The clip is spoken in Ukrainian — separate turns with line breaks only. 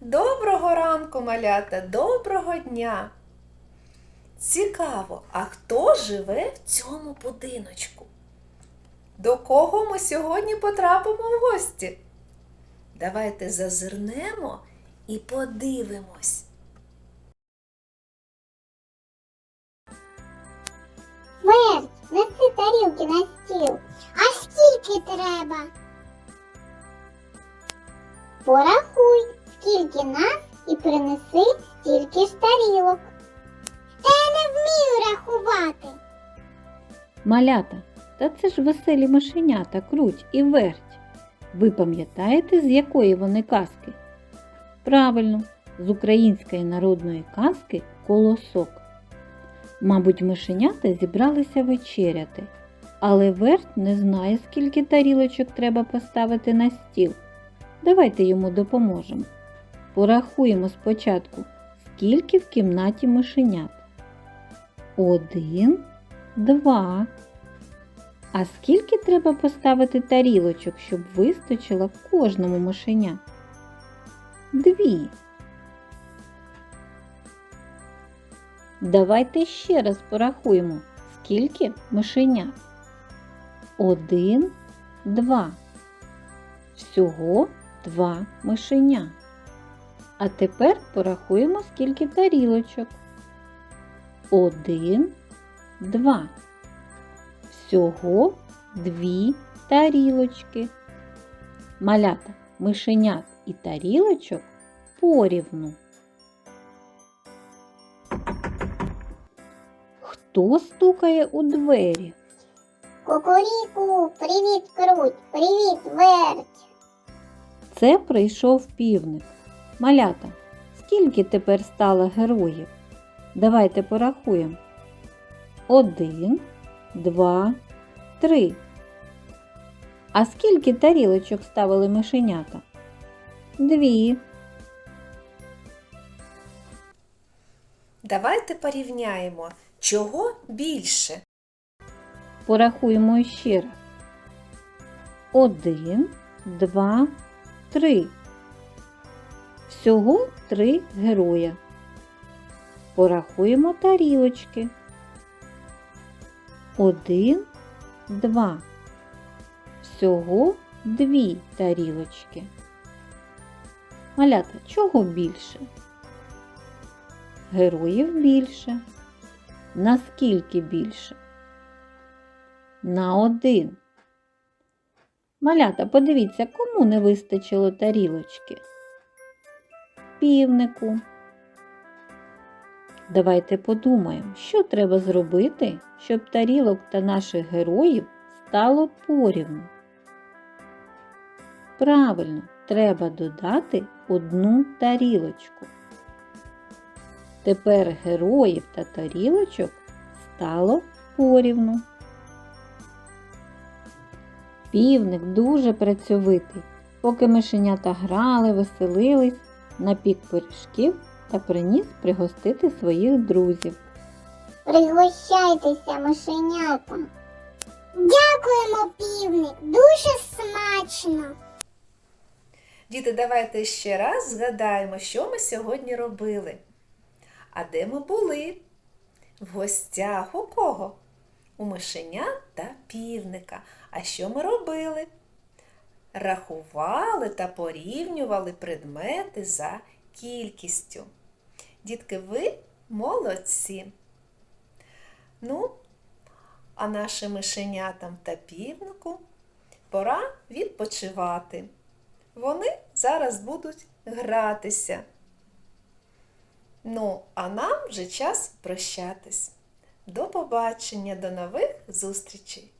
Доброго ранку, малята, доброго дня! Цікаво, а хто живе в цьому будиночку? До кого ми сьогодні потрапимо в гості? Давайте зазирнемо і подивимось.
Смерть, неси тарілки на стіл. А скільки треба? Порахуй, скільки нас і принеси стільки ж тарілок. Та я не вмію рахувати.
Малята, та це ж веселі мишенята, круть і верть. Ви пам'ятаєте, з якої вони казки? Правильно, з української народної казки Колосок. Мабуть, мишенята зібралися вечеряти, але верть не знає, скільки тарілочок треба поставити на стіл. Давайте йому допоможемо. Порахуємо спочатку, скільки в кімнаті мишенят. Один, два. А скільки треба поставити тарілочок, щоб вистачило кожному мишеня? Дві. Давайте ще раз порахуємо, скільки мишенят. Один, два. Всього два мишеня. А тепер порахуємо, скільки тарілочок. Один, два. Всього дві тарілочки. Малята, мишенят і тарілочок порівну. Хто стукає у двері?
Кукуріку, привіт, круть, привіт, верть.
Це прийшов півник. Малята, скільки тепер стало героїв? Давайте порахуємо. Один, два, три. А скільки тарілочок ставили мишенята? Дві.
Давайте порівняємо, чого більше.
Порахуємо ще раз. Один, два, три. Всього три героя. Порахуємо тарілочки. Один, два. Всього дві тарілочки. Малята, чого більше? Героїв більше. Наскільки більше? На один. Малята, подивіться, кому не вистачило тарілочки? Півнику. Давайте подумаємо, що треба зробити, щоб тарілок та наших героїв стало порівну. Правильно, треба додати одну тарілочку. Тепер героїв та тарілочок стало порівну. Півник дуже працьовитий. Поки мишенята грали, веселились, напік пиріжків та приніс пригостити своїх друзів.
Пригощайтеся, мишенята. Дякуємо, півник, дуже смачно.
Діти, давайте ще раз згадаємо, що ми сьогодні робили. А де ми були? В гостях у кого? У мишеня та півника. А що ми робили? Рахували та порівнювали предмети за кількістю. Дітки, ви молодці. Ну, а нашим мишенятам та півнику пора відпочивати. Вони зараз будуть гратися. Ну, а нам вже час прощатись. До побачення, до нових зустрічей!